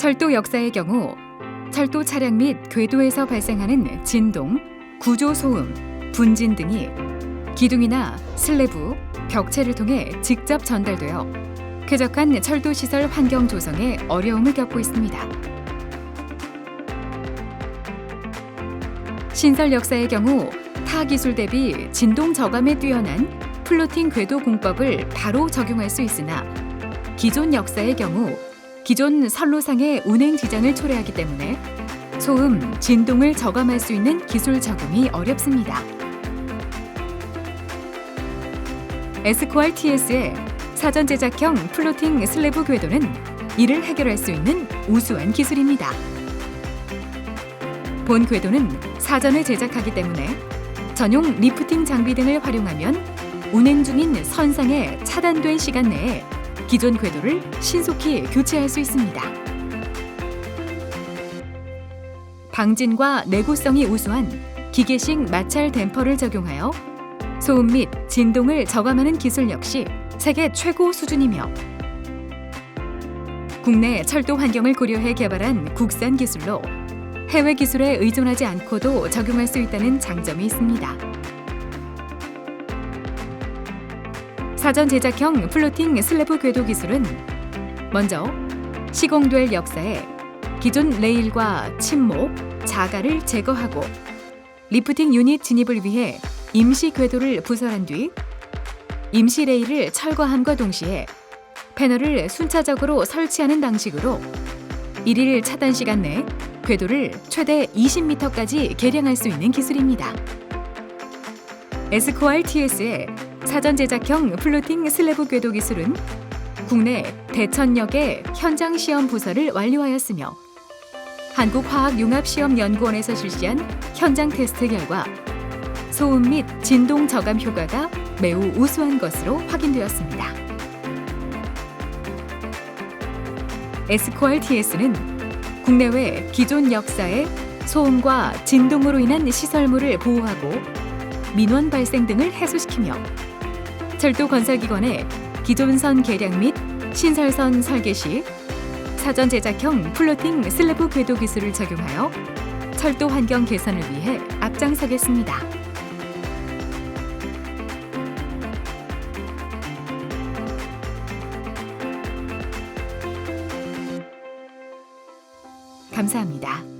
철도 역사의 경우 철도 차량 및 궤도에서 발생하는 진동, 구조 소음, 분진 등이 기둥이나 슬래브, 벽체를 통해 직접 전달되어 쾌적한 철도 시설 환경 조성에 어려움을 겪고 있습니다. 신설 역사의 경우 타 기술 대비 진동 저감에 뛰어난 플로팅 궤도 공법을 바로 적용할 수 있으나 기존 역사의 경우 기존 선로상의 운행 지장을 초래하기 때문에 소음, 진동을 저감할 수 있는 기술 적용이 어렵습니다. 에스코알 TS의 사전 제작형 플로팅 슬래브 궤도는 이를 해결할 수 있는 우수한 기술입니다. 본 궤도는 사전에 제작하기 때문에 전용 리프팅 장비 등을 활용하면 운행 중인 선상에 차단된 시간 내에 기존 궤도를 신속히 교체할 수 있습니다. 방진과 내구성이 우수한 기계식 마찰 댐퍼를 적용하여 소음 및 진동을 저감하는 기술 역시 세계 최고 수준이며 국내 철도 환경을 고려해 개발한 국산 기술로 해외 기술에 의존하지 않고도 적용할 수 있다는 장점이 있습니다. 사전 제작형 플로팅 슬래브 궤도 기술은 먼저 시공될 역사에 기존 레일과 침목, 자갈을 제거하고 리프팅 유닛 진입을 위해 임시 궤도를 부설한 뒤 임시 레일을 철거함과 동시에 패널을 순차적으로 설치하는 방식으로 일일 차단 시간 내 궤도를 최대 20m까지 개량할 수 있는 기술입니다. 에스코알 TS의 사전 제작형 플로팅 슬래브 궤도 기술은 국내 대천역의 현장 시험 부서를 완료하였으며 한국화학융합시험연구원에서 실시한 현장 테스트 결과 소음 및 진동 저감 효과가 매우 우수한 것으로 확인되었습니다. 에스코알 TS는 국내외 기존 역사의 소음과 진동으로 인한 시설물을 보호하고 민원 발생 등을 해소시키며 철도 건설기관의 기존선 개량 및 신설선 설계 시 사전 제작형 플로팅 슬래브 궤도 기술을 적용하여 철도 환경 개선을 위해 앞장서겠습니다. 감사합니다.